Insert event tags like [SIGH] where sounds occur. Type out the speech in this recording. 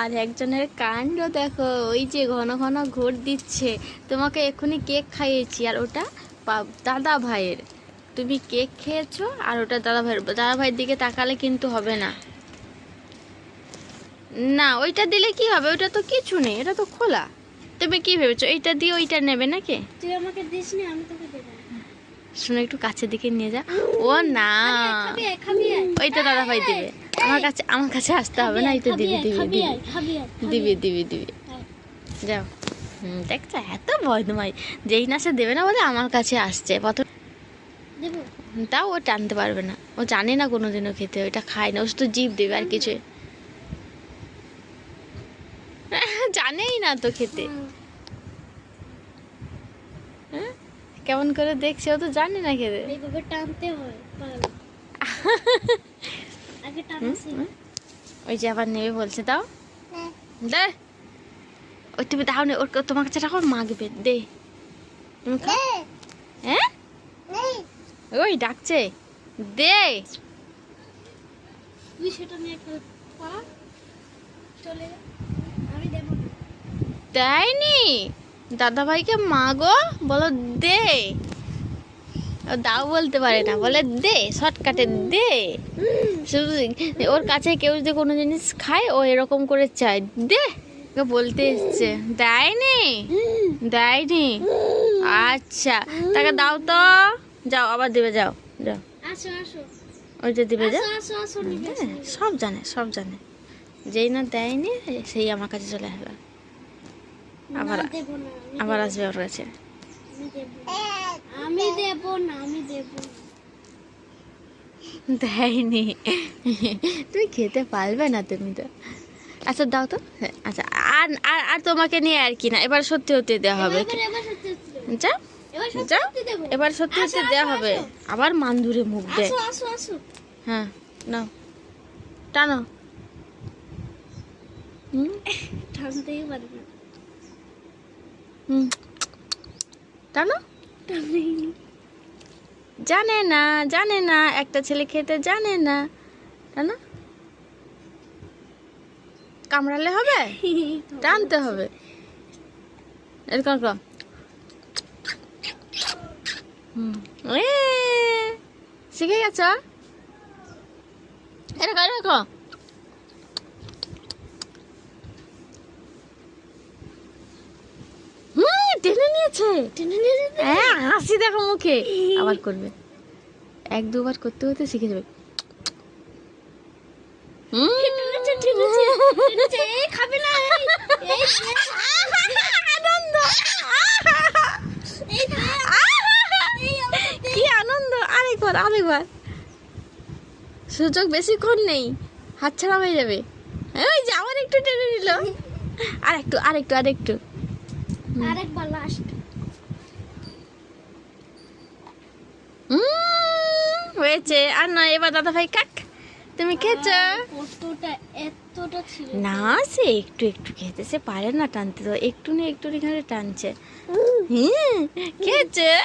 আর একজনের কাণ্ড দেখো ওই যে ঘন ঘন ঘোর দিচ্ছে। তোমাকে এক্ষুনি কেক খাইয়েছি আর ওটা দাদা ভাইয়ের। তুমি কেক খেয়েছো আর ওটা দাদা ভাইয়ের। দাদা ভাইয়ের দিকে তাকালে কিন্তু হবে না। না ওইটা দিলে কি হবে? ওইটা তো কিছু নেই এটা তো খোলা। তুমি কি ভেবেছো এইটা দিয়ে ওইটা নেবে নাকি? তুই আমাকে দিস না আমি তোকে দেবো শুনে একটু কাছের দিকে নিয়ে যা। ও না। ওইটা দাদা ভাই দিবে। আমার কাছে আমার কাছে আসতে হবে না এইটা দিবি দিবি দিবি। দিবি দিবি দিবি। যাও। হুম দেখছ এত বদমাই। যেই না সে দেবে না বলে আমার কাছে আসছে। প্রথম তাও ও টানতে পারবে না। ও জানে না কোনোদিনও খেতে ওইটা খায় না ও শুধু জিভ দেবে আর কিছু [LAUGHS] জানেই না তো খেতে। হ্যাঁ? কেমন করে দেখছে ও তো জানে না খেতে। টানতে হয়। [LAUGHS] ওই যে আবার নেবে বলছে দাও। হ্যাঁ। দে। ওই তুমি দাও নে ওর তোমার কাছে রাখো মাগবে। দে। হ্যাঁ? ওই ডাকছে। দে। তুই সেটা নিয়ে চলে আমি দেবো দেয়নি। দাদা ভাইকে মাগো বলো দে। দাও বলতে পারে না বলে দে শর্টকাটে দে। ওর কাছে কেউ যদি কোনো জিনিস খায় ও এরকম করে চায়। দে বলতে এসছে। দেয়নি? দেয়নি? আচ্ছা তাকে দাও তো। যাও আবার দিবে যাও যাও। ওই যে দিবে যা আসো আসো আসো নিবে আসো, হ্যাঁ। সব জানে সব জানে। যেই না দেয়নি সেই আমার কাছে চলে আসবে। আবার- আবার আসবে ওর কাছে। আমি দেবো না। আমি দেবো। দেয়নি। তুমি খেতে পারবে না তুমি তো। আচ্ছা দাও তো। হ্যাঁ, আচ্ছা আর আর আর তোমাকে নিয়ে আর কি না এবার সত্যি সত্যি দেওয়া হবে। এবার এবার সত্যি সত্যি যা যা এবার সত্যি আসো, দেওয়া হবে। আবার মান্দুরে মুখ দেয় হ্যাঁ নাও। টানো। হুম? টানতেই পারি না হুম। টানতেই জানে না জানে না, একটা ছেলে খেতে জানে না টানো কামড়ালে হবে? টানতে হবে। শিখে গেছ? এরকম এরকম হুম যেতে হ্যাঁ হাসি দেখো মুখে। আবার করবে। এক দুবার করতে করতে শিখে যাবে। কি আনন্দ? আরেকবার আরেকবার। সুযোগ বেশিক্ষণ নেই। হাতছাড়া হয়ে যাবে। ওই যে আবার একটু টেনে নিল। আর একটু আর একটু আর একটু আরেকবার লাস্ট হয়েছে। আর নয় এবার দাদা ভাই কাক তুমি খেয়েছো? না সে একটু একটু খেতে সে পারে না টানতে তো একটু না একটু এখানে টানছে। হুম খেয়েছে? [LAUGHS]